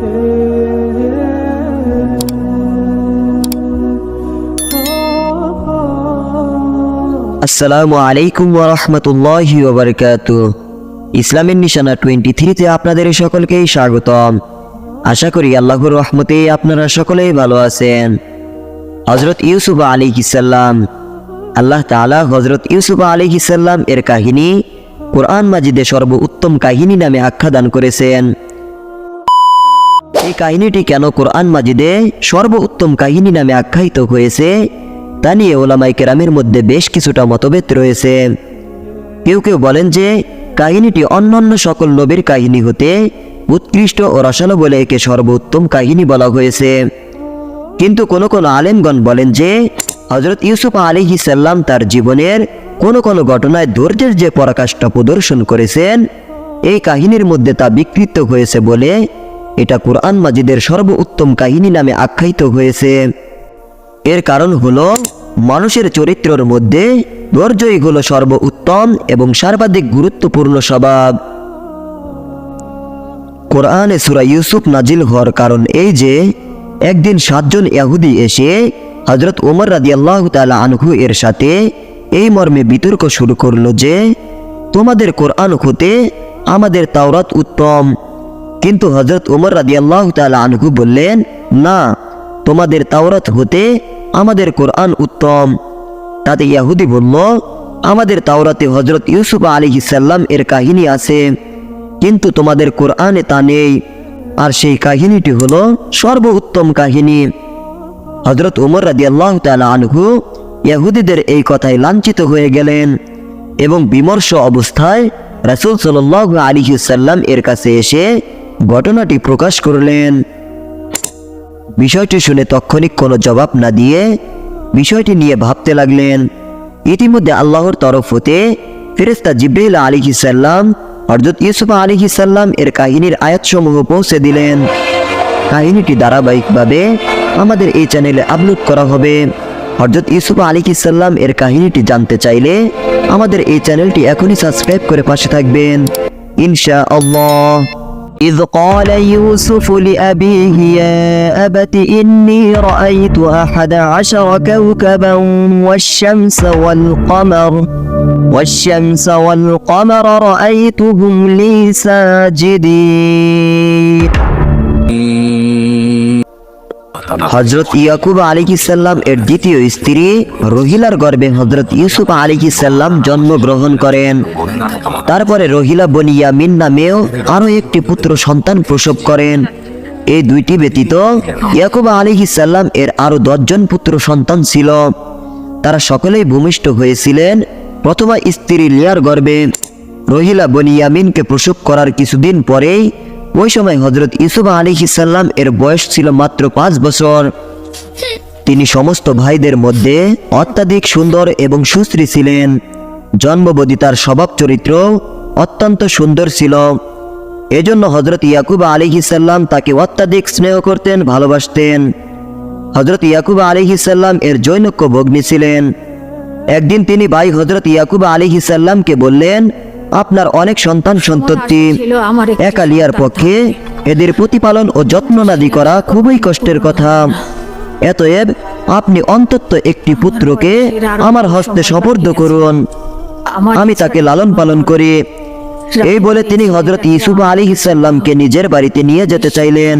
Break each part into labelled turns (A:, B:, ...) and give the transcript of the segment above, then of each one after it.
A: আসসালামু আলাইকুম ওরহমতুল্লাহি ওবরকাত ইসলামের নিশানা টোয়েন্টি থ্রিতে আপনাদের সকলকেই স্বাগতম। আশা করি আল্লাহর রহমতে আপনারা সকলেই ভালো আছেন। হজরত ইউসুফ আলী ইসাল্লাম আল্লাহ তাআলা হজরত ইউসুফ আলী ইসাল্লাম এর কাহিনী কোরআন মাজিদে সর্বোত্তম কাহিনী নামে আখ্যা দান করেছেন। এই কাহিনীটি কেন কোরআন মাজিদে সর্বোত্তম কাহিনী নামে আখ্যায়িত হয়েছে, তা নিয়ে ওলামাই কেরামের মধ্যে বেশ কিছুটা মতভেদ রয়েছে। কেউ কেউ বলেন যে, কাহিনীটি অন্যান্য সকল নবীর কাহিনী হতে উৎকৃষ্ট ও রসালো বলে একে সর্বোত্তম কাহিনী বলা হয়েছে। কিন্তু কোনো কোনো আলেমগণ বলেন যে হজরত ইউসুফ আলী সাল্লাম তার জীবনের কোনো কোনো ঘটনায় ধৈর্যের যে পরাকাষ্ঠা প্রদর্শন করেছেন, এই কাহিনীর মধ্যে তা বিকৃত হয়েছে বলে এটা কোরআন মাজিদের সর্বোত্তম কাহিনী নামে আখ্যায়িত হয়েছে। এর কারণ হলো, মানুষের চরিত্রের মধ্যে ধৈর্যই হলো সর্বোত্তম এবং সর্বাধিক গুরুত্বপূর্ণ স্বভাব। কোরআনে সুরা ইউসুফ নাজিল হওয়ার কারণ এই যে, একদিন সাতজন ইয়াহুদি এসে হজরত ওমর রাদিয়াল্লাহু তাআলা আনহু এর সাথে এই মর্মে বিতর্ক শুরু করল যে, তোমাদের কোরআন হতে আমাদের তাওরাত উত্তম। কিন্তু হজরত ওমর রাদিয়াল্লাহু তাআলা আনহু বললেন, না, তোমাদের তাওরাত হতে আমাদের কোরআন উত্তম। তাতে ইয়াহুদি বলল, আমাদের তাওরাতে হজরত ইউসুফ আলী সাল্লাম এর কাহিনী আছে, কিন্তু তোমাদের কোরআনে তা নেই। আর সেই কাহিনীটি হলো সর্বোত্তম কাহিনী। হজরত উমর রাদি আল্লাহ তালা আনহু ইয়াহুদিদের এই কথায় লাঞ্ছিত হয়ে গেলেন এবং বিমর্ষ অবস্থায় রাসুল সাল আলী সাল্লাম এর কাছে এসে ঘটনাটি প্রকাশ করলেন। বিষয়টি শুনে তৎক্ষণিক কোনো জবাব না দিয়ে বিষয়টি নিয়ে ভাবতে লাগলেন। ইতিমধ্যে আল্লাহর তরফ হতে ফেরেস্তা জিব্রাইল আলী সাল্লাম হরজত ইউসুফ আলী সাল্লাম এর কাহিনীর আয়াতসমূহ পৌঁছে দিলেন। কাহিনীটি ধারাবাহিকভাবে আমাদের এই চ্যানেলে আপলোড করা হবে। হরজত ইউসুফা আলী সাল্লাম এর কাহিনীটি জানতে চাইলে আমাদের এই চ্যানেলটি এখনই সাবস্ক্রাইব করে পাশে থাকবেন। ইনশা আল্লাহ إذ قال يوسف لأبيه يا أبت إني رأيت أحد عشر كوكبا والشمس والقمر والشمس والقمر رأيتهم لي ساجدين. হজরত ইয়াকুব আলী সাল্লাম এর দ্বিতীয় স্ত্রী রহিলার গর্ভে হজরত ইউসুফ আলী সাল্লাম জন্মগ্রহণ করেন। তারপরে রহিলা বনিয়া মিন নামেও আরও একটি পুত্র সন্তান প্রসব করেন। এই দুইটি ব্যতীত ইয়াকুব আলী সাল্লাম এর আরও দশজন পুত্র সন্তান ছিল। তারা সকলেই ভূমিষ্ঠ হয়েছিলেন প্রথমা স্ত্রী লিয়ার গর্বে রহিলা বনিয়ামিনকে প্রসব করার কিছুদিন পরেই ওই সময় হজরত ইসুফ আলী সাল্লাম এর বয়স ছিল মাত্র পাঁচ বছর। তিনি সমস্ত ভাইদের মধ্যে অত্যাধিক সুন্দর এবং সুশ্রী ছিলেন। জন্মবদী তার স্বভাব চরিত্র অত্যন্ত সুন্দর ছিল। এজন্য হজরত ইয়াকুব আলী সাল্লাম তাকে অত্যাধিক স্নেহ করতেন, ভালোবাসতেন। হজরত ইয়াকুব আলী সাল্লাম এর জৈনক্য ভগ্নী ছিলেন। একদিন তিনি ভাই হজরত ইয়াকুব আলী সাল্লামকে বললেন আপনার অনেক সন্তান সন্ততি। একালিয়ার পক্ষে এদের প্রতিপালন ও যত্ননাদি করা খুবই কষ্টের কথা। এতএব আপনি অন্তত একটি পুত্রকে আমার হস্তে সপর্দ করুন। আমি তাকে লালন পালন করি। এই বলে তিনি হজরত ইসুফ আলী ইসাল্লামকে নিজের বাড়িতে নিয়ে যেতে চাইলেন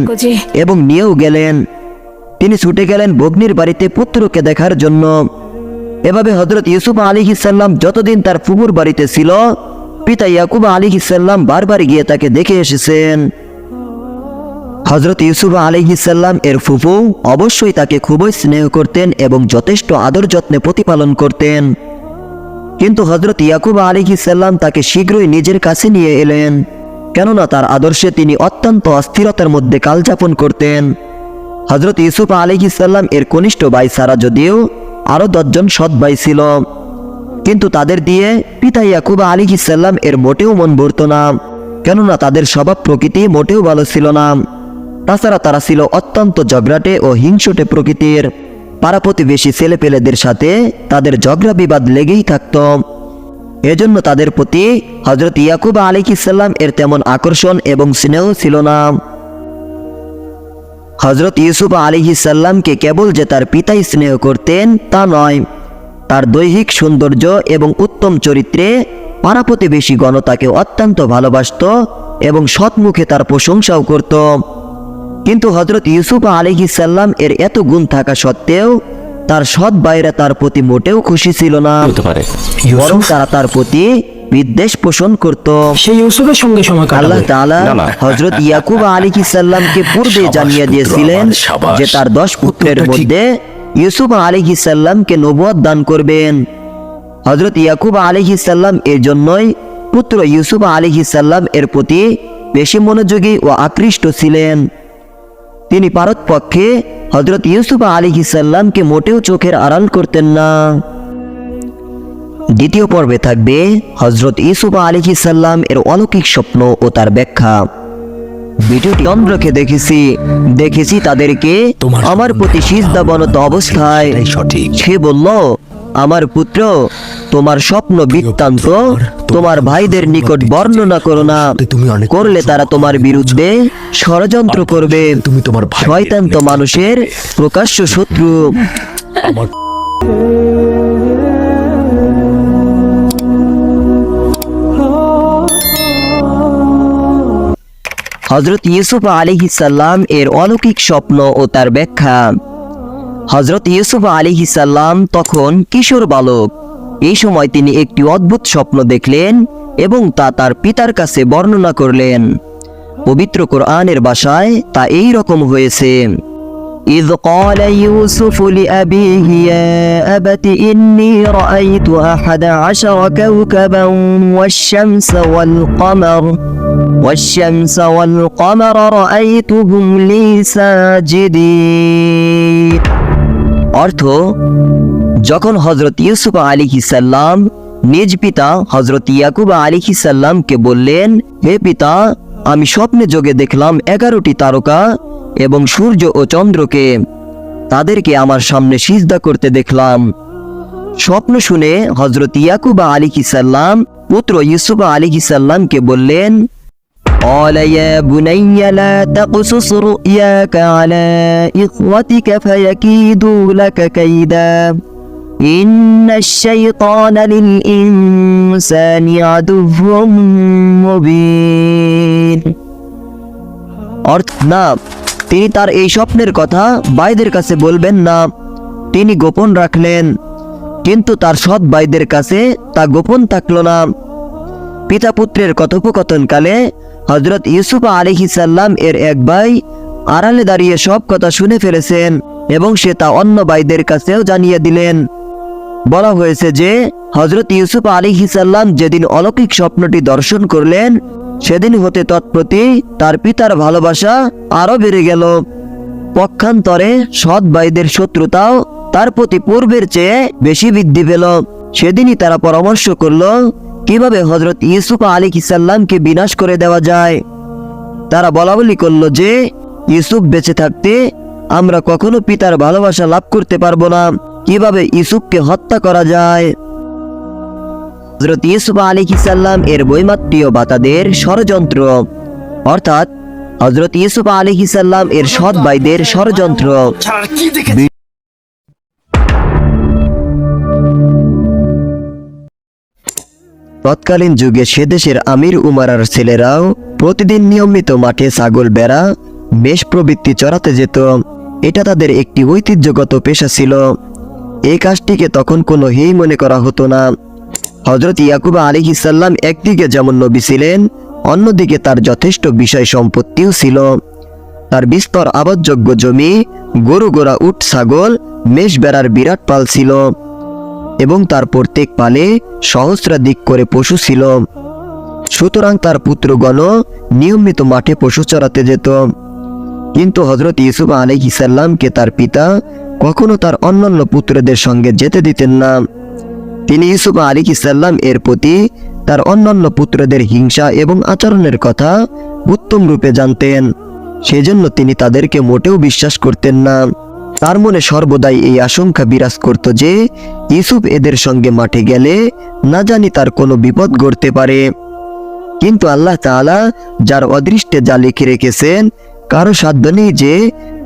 A: এবং নিয়েও গেলেন। তিনি ছুটে গেলেন ভগ্নির বাড়িতে পুত্রকে দেখার জন্য। এভাবে হজরত ইউসুফ আলী ইসাল্লাম যতদিন তার ফুবুর বাড়িতে ছিল পিতা ইয়াকুব আলী ইসাল্লাম বারবার গিয়ে তাকে দেখে এসেছেন। হজরত ইউসুফ আলী ইসাল্লাম এর ফুফু অবশ্যই তাকে খুবই স্নেহ করতেন এবং যথেষ্ট আদর যত্নে প্রতিপালন করতেন। কিন্তু হজরত ইয়াকুব আলী সাল্লাম তাকে শীঘ্রই নিজের কাছে নিয়ে এলেন, কেননা তার আদর্শে তিনি অত্যন্ত অস্থিরতার মধ্যে কালযাপন করতেন। হজরত ইউসুফ আলী সাল্লাম এর কনিষ্ঠ ভাই সারা যদিও আরও দশজন সৎ ভাই ছিল। কিন্তু তাদের দিয়ে পিতা ইয়াকুব আলী সাল্লাম এর মোটেও মন ভরত না। কেননা তাদের স্বভাব প্রকৃতি মোটেও ভালো ছিল না। তাছাড়া তারা ছিল অত্যন্ত ঝগড়াটে ও হিংসুটে প্রকৃতির। পাড়া প্রতিবেশী ছেলেপেলেদের সাথে তাদের ঝগড়া বিবাদ লেগেই থাকত। এজন্য তাদের প্রতি হজরত ইয়াকুব আলী ইসাল্লাম এর তেমন আকর্ষণ এবং স্নেহ ছিল না। হজরত ইউসুফ আলিহিসাল্লামকে কেবল যে তার পিতাই স্নেহ করতেন তা নয় তার দৈহিক সৌন্দর্য এবং উত্তম চরিত্রে পাড়া প্রতিবেশী গণ তাকে অত্যন্ত ভালোবাসত এবং সৎমুখে তার প্রশংসাও করত। কিন্তু হজরত ইউসুফ আলিহিসাল্লাম এর এত গুণ থাকা সত্ত্বেও তার সৎ বাইরা তার প্রতি মোটেও খুশি ছিল না। বরং তারা তার প্রতি বিদ্বেষ পোষণ করত।
B: সে ইউসুফের সঙ্গে সময়
A: আল্লাহ তাআলা
C: না।
A: হযরত ইয়াকুব আলাইহিস সালামকে পূর্বে জানিয়ে দিয়েছিলেন যে তার দশ পুত্রের মধ্যে ইউসুফ আলাইহিস সালামকে নবুয়ত দান করবেন। হজরত ইয়াকুব আলাইহিস সালাম এর জন্যই পুত্র ইউসুফ আলাইহিস সালাম এর প্রতি বেশি মনোযোগী ও আকৃষ্ট ছিলেন। তিনি পারতপক্ষে হজরত ইউসুফ আলাইহিস সালামকে মোটেও চোখের আড়াল করতেন না। দ্বিতীয় পর্বে থাকবে হজরত ইউসুফ আলিহি সাল্লাম এর অলৌকিক স্বপ্ন ও তার ব্যাখ্যা। ভিডিওটি চন্দ্রকে দেখেছি দেখেছি তাদেরকে। আমার প্রতি সিজদাবনত অবস্থায়
B: সঠিক।
A: সে বলল আমার পুত্র তোমার স্বপ্ন বৃত্তান্ত তোমার ভাইদের নিকট বর্ণনা করো না। করলে তারা তোমার বিরুদ্ধে ষড়যন্ত্র করবে।
B: তুমি তোমার
A: শয়তান তো মানুষের প্রকাশ্য শত্রু।
B: আমার
A: হজরত ইউসুফ আলিহিসাল্লাম এর অলৌকিক স্বপ্ন ও তার ব্যাখ্যা হজরত ইউসুফ আলিহিসাল্লাম তখন কিশোর বালক এই সময় তিনি একটি অদ্ভুত স্বপ্ন দেখলেন এবং তা তার পিতার কাছে বর্ণনা করলেন পবিত্র কোরআনের ভাষায় তা এই রকম হয়েছে إذ قال يوسف لأبيه يا أبت إني رأيت أحد عشر كوكبا والشمس والقمر والشمس والقمر رأيتهم لي ساجدين অর্থ যখন হজরত ইউসুফ আলিহিসাল্লাম নিজ পিতা হজরত ইয়াকুব আলিহিসাল্লামকে বললেন হে পিতা আমি স্বপ্নে যোগে দেখলাম এগারোটি তারকা এবং সূর্য ও চন্দ্রকে তাদেরকে আমার সামনে সিজদা করতে দেখলাম স্বপ্ন শুনে হজরত ইয়াকুবা আলিহিসাল্লাম পুত্র ইউসুফ আলিহিসাল্লামকে বললেন قال يا بني لا تقصص رؤياك على إخوتك فيكيدوا لك كيدا إن الشيطان للإنسان عدو مبين অর্থ না তিনি তার এই স্বপ্নের কথা ভাইদের কাছে বলবেন না তিনি গোপন রাখলেন কিন্তু তার সৎ ভাইদের কাছে তা গোপন থাকলো না পিতা পুত্রের কথোপকথনকালে হজরত ইউসুফ আলিহিসাল্লাম এর এক ভাই আড়ালে দাঁড়িয়ে সব কথা শুনে ফেলেছেন এবং সে তা অন্য ভাইদের কাছেও জানিয়ে দিলেন। বলা হয়েছে যে হজরত ইউসুফ আলিহিসাল্লাম যেদিন অলৌকিক স্বপ্নটি দর্শন করলেন, সেদিন হতে তৎপ্রতি তার পিতার ভালোবাসা আরও বেড়ে গেল। পক্ষান্তরে সৎ ভাইদের শত্রুতাও তার প্রতি পূর্বের চেয়ে বেশি বৃদ্ধি পেল। সেদিনই তারা পরামর্শ করল কীভাবে হজরত ইউসুফ আলী ইসাল্লামকে বিনাশ করে দেওয়া যায়? তারা বলা বলি করল যে, ইউসুফ বেঁচে থাকতে আমরা কখনো পিতার ভালোবাসা লাভ করতে পারব না। কীভাবে ইউসুফকে হত্যা করা যায়? হজরত ইউসুফ আলী ইসাল্লাম এর বৈমাত্রীয় বাতাদের ষড়যন্ত্র। অর্থাৎ হজরত ইউসুফ আলী ইসাল্লাম এর সৎ ভাইদের ষড়যন্ত্র। তৎকালীন যুগে সে দেশের আমির উমারার ছেলেরাও প্রতিদিন নিয়মিত মাঠে ছাগল বেড়া, মেষ প্রবৃত্তি চড়াতে যেত। এটা তাদের একটি ঐতিহ্যগত পেশা ছিল। এই কাজটিকে তখন কোনো হেই মনে করা হতো না। হজরত ইয়াকুবা আলী ইসাল্লাম একদিকে যেমন নবী ছিলেন, অন্যদিকে তার যথেষ্ট বিষয় সম্পত্তিও ছিল। তার বিস্তর আবাদযোগ্য জমি, গরু গোড়া, উট, ছাগল, মেষ বেড়ার বিরাট পাল ছিল। এবং তার প্রত্যেক পালে সহস্রাধিক করে পশু ছিল। সুতরাং তার পুত্রগণ নিয়মিত মাঠে পশু চড়াতে যেত। কিন্তু হজরত ইউসুফ আলাইহ ইসাল্লামকে তার পিতা কখনো তার অন্যান্য পুত্রদের সঙ্গে যেতে দিতেন না। তিনি ইউসুফ আলী ইসাল্লাম এর প্রতি তার অন্যান্য পুত্রদের হিংসা এবং আচরণের কথা উত্তম রূপে জানতেন। সেজন্য তিনি তাদেরকে মোটেও বিশ্বাস করতেন না। তার মনে সর্বদাই এই আশঙ্কা বিরাজ করত যে ইউসুফ এদের সঙ্গে মাঠে গেলে না জানি তার কোনো বিপদ ঘটতে পারে। কিন্তু আল্লাহ তাআলা যার অদৃষ্টে যা লিখে রেখেছেন, কারও সাধ্য নেই যে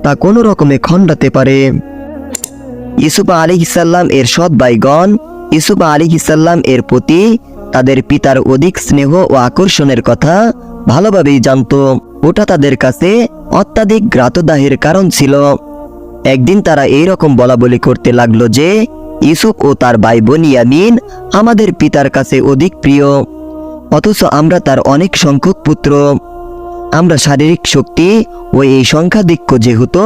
A: তা কোনো রকমে খণ্ডাতে পারে। ইসুফ আলী ইসাল্লাম এর সৎ ভাইগণ ইসুফ আলী ইসাল্লাম এর প্রতি তাদের পিতার অধিক স্নেহ ও আকর্ষণের কথা ভালোভাবেই জানতো। ওটা তাদের কাছে অত্যাধিক গ্রাতদাহের কারণ ছিল। একদিন তারা এই রকম বলা বলি করতে লাগল যে ইসুফ ও তার ভাই বনিয়ামিন আমাদের পিতার কাছে অধিক প্রিয়, অথচ আমরা তার অনেক সংখ্যক পুত্র। আমরা শারীরিক শক্তি ও এই সংখ্যাধিক্য যেহেতু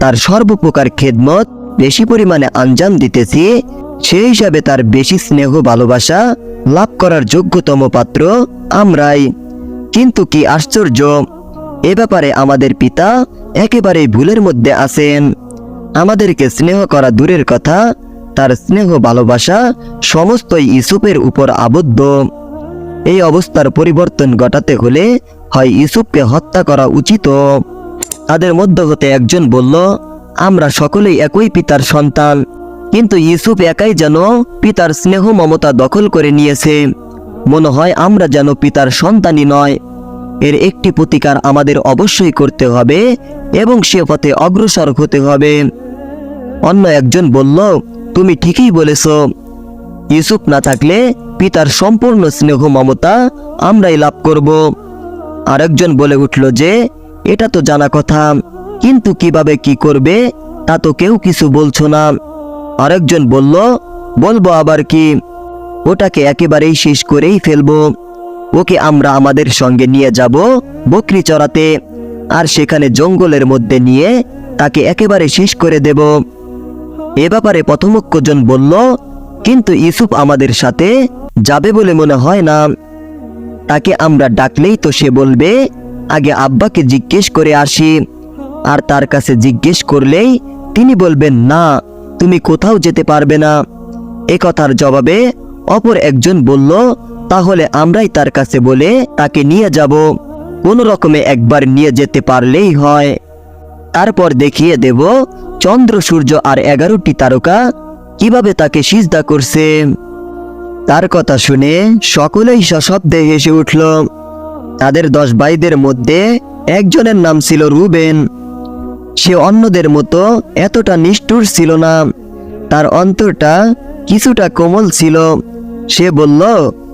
A: তার সর্বপ্রকার খেদমত বেশি পরিমাণে আঞ্জাম দিতেছি, সেই হিসাবে তার বেশি স্নেহ ভালোবাসা লাভ করার যোগ্যতম পাত্র আমরাই। কিন্তু কি আশ্চর্য, এ ব্যাপারে আমাদের পিতা একেবারে ভুলের মধ্যে আছেন। আমাদেরকে স্নেহ করা দূরের কথা, তার স্নেহ ভালোবাসা সমস্তই ইসুপের উপর আবদ্ধ। এই অবস্থার পরিবর্তন ঘটাতে হলে হয় ইউসুফকে হত্যা করা উচিত। তাদের মধ্য হতে একজন বলল, আমরা সকলেই একই পিতার সন্তান, কিন্তু ইউসুফ একাই যেন পিতার স্নেহ মমতা দখল করে নিয়েছে। মনে হয় আমরা যেন পিতার সন্তানই নয়। এর একটি প্রতিকার আমাদের অবশ্যই করতে হবে এবং সে পথে অগ্রসর হতে হবে। অন্য একজন বলল, তুমি ঠিকই বলেছ। ইউসুফ না থাকলে পিতার সম্পূর্ণ স্নেহ মমতা আমরাই লাভ করব। আরেকজন বলে উঠল যে, এটা তো জানা কথা, কিন্তু কীভাবে কি করবে তা তো কেউ কিছু বলছো না। আরেকজন বলল, বলব আবার কি? ওটাকে একেবারেই শেষ করেই ফেলব। ওকে আমরা আমাদের সঙ্গে নিয়ে যাব বকরি চড়াতে, আর সেখানে জঙ্গলের মধ্যে নিয়ে তাকে একেবারে শেষ করে দেব। এ ব্যাপারে প্রথমজ্ঞজন বলল, কিন্তু ইউসুফ আমাদের সাথে যাবে বলে মনে হয় না। তাকে আমরা ডাকলেই তো সে বলবে, আগে আব্বাকে জিজ্ঞেস করে আসি আর তার কাছে জিজ্ঞেস করলেই তিনি বলবেন, না, তুমি কোথাও যেতে পারবে না। এ কথার জবাবে অপর একজন বলল, তাহলে আমরাই তার কাছে বলে তাকে নিয়ে যাব। কোনো রকমে একবার নিয়ে যেতে পারলেই হয়। তারপর দেখিয়ে দেব, চন্দ্র, সূর্য আর এগারোটি তারকা কীভাবে তাকে সিজদা করছে? তার কথা শুনে সকলেই সশব্দে হেসে উঠল। তাদের দশ ভাইদের মধ্যে একজনের নাম ছিল রুবেন। সে অন্যদের মতো এতটা নিষ্ঠুর ছিল না। তার অন্তরটা কিছুটা কোমল ছিল। সে বলল,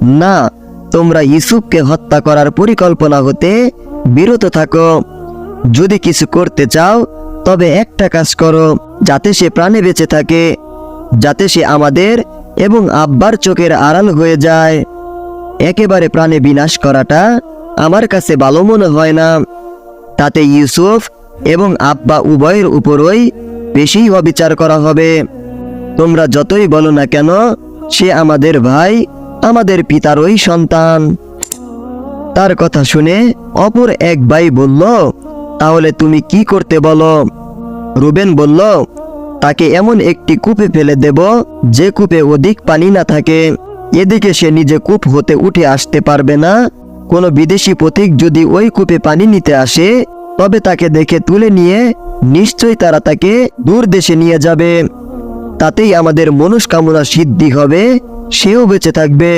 A: না, তোমরা ইসুফকে হত্যা করার পরিকল্পনা হতে বিরত থাকো। যদি কিছু করতে চাও, তবে একটা কাজ করো, যাতে সে প্রাণে বেঁচে থাকে, যাতে সে আমাদের এবং আব্বার চোখের আড়াল হয়ে যায়। একেবারে প্রাণে বিনাশ করাটা আমার কাছে ভালো মনে হয় না। তাতে ইউসুফ এবং আব্বা উভয়ের উপরই বেশি অবিচার করা হবে। তোমরা যতই বলো না কেন সে আমাদের ভাই, আমাদের পিতারই সন্তান। তার কথা শুনে অপর এক ভাই বলল, তাহলে তুমি কি করতে বলো? রুবেন বলল, তাকে এমন একটি কূপে ফেলে দেব, যে কূপে অধিক পানি না থাকে। এদিকে সে নিজে কূপ হতে উঠে আসতে পারবে না। কোনো বিদেশি পথিক যদি ওই কূপে পানি নিতে আসে, তবে তাকে দেখে তুলে নিয়ে নিশ্চয়ই তারা তাকে দূর দেশে নিয়ে যাবে। তাতেই আমাদের মনস্কামনা সিদ্ধি হবে, সেও বেঁচে থাকবে।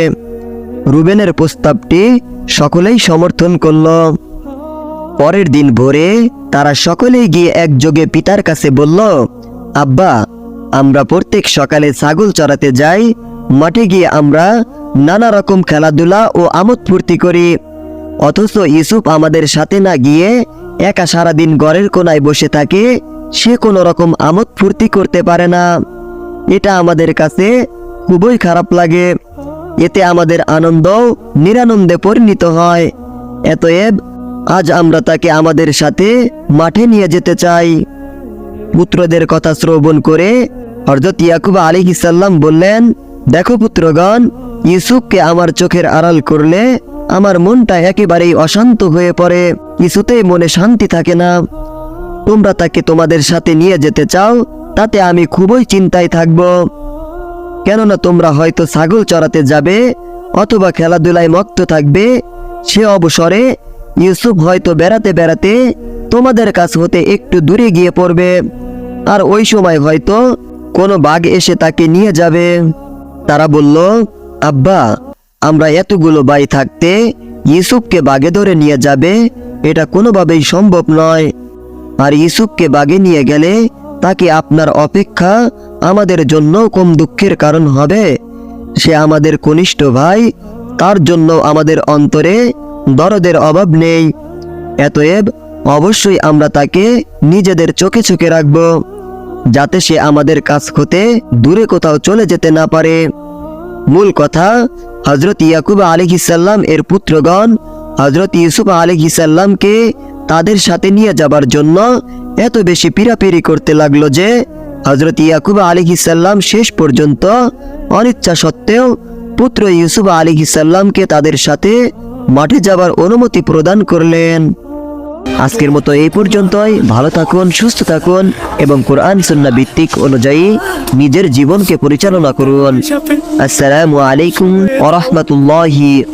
A: রুবেনের প্রস্তাবটি সকলেই সমর্থন করল। পরের দিন ভোরে তারা সকলেই গিয়ে একযোগে পিতার কাছে বলল, আব্বা, আমরা প্রত্যেক সকালে ছাগল চড়াতে যাই, মাঠে গিয়ে আমরা নানা রকম খেলাধুলা ও আমোদ ফুর্তি করি। অথচ ইউসুফ আমাদের সাথে না গিয়ে একা সারাদিন ঘরের কোনায় বসে থাকে, সে কোনো রকম আমোদ ফুর্তি করতে পারে না। এটা আমাদের কাছে খুবই খারাপ লাগে। এতে আমাদের আনন্দ নিরানন্দে পরিণত হয়। এতএব আজ আমরা তাকে আমাদের সাথে মাঠে নিয়ে যেতে চাই। পুত্রদের কথা শ্রবণ করে হরজত ইয়াকুব আলী সাল্লাম বললেন, দেখো পুত্রগণ, ইউসুফকে আমার চোখের আড়াল করলে আমার মনটা একেবারেই অশান্ত হয়ে পড়ে, কিছুতেই মনে শান্তি থাকে না। তোমরা তাকে তোমাদের সাথে নিয়ে যেতে চাও তাতে আমি খুবই চিন্তায় থাকব। কেননা তোমরা হয়তো ছাগল চড়াতে যাবে অথবা খেলাধুলায় মত্ত থাকবে। সে অবসরে ইউসুফ হয়তো বেড়াতে বেড়াতে তোমাদের কাছ হতে একটু দূরে গিয়ে পড়বে। আর ওই সময় হয়তো কোনো বাঘ এসে তাকে নিয়ে যাবে। তারা বলল, আব্বা, আমরা এতগুলো বাই থাকতে ইউসুফকে বাগে ধরে নিয়ে যাবে, এটা কোনোভাবেই সম্ভব নয়। আর ইউসুফকে বাগে নিয়ে গেলে তাকে আপনার অপেক্ষা আমাদের জন্য কম দুঃখের কারণ হবে? সে আমাদের কনিষ্ঠ ভাই, তার জন্য আমাদের অন্তরে দরদের অভাব নেই। এতএব অবশ্যই আমরা তাকে নিজেদের চোখে চোখে রাখব, যাতে সে আমাদের কাছ হতে দূরে কোথাও চলে যেতে না পারে। মূল কথা হজরত ইয়াকুব আলিহিসাল্লাম এর পুত্রগণ হজরত ইউসুফ আলিহিসাল্লামকে তাদের সাথে নিয়ে যাবার জন্য এত বেশি পিরাপিরি করতে লাগল যে হজরত ইয়াকুব আলিহিসাল্লাম শেষ পর্যন্ত অনিচ্ছা সত্ত্বেও পুত্র ইউসুফ আলিহিসাল্লামকে তাদের সাথে মাঠে যাবার অনুমতি প্রদান করলেন। আজকের মতো এই পর্যন্তই। ভালো থাকুন, সুস্থ থাকুন এবং কোরআন সুন্না ভিত্তিক অনুযায়ী নিজের জীবনকে পরিচালনা করুন। আসসালামু আলাইকুম ওরহমতুল্লাহি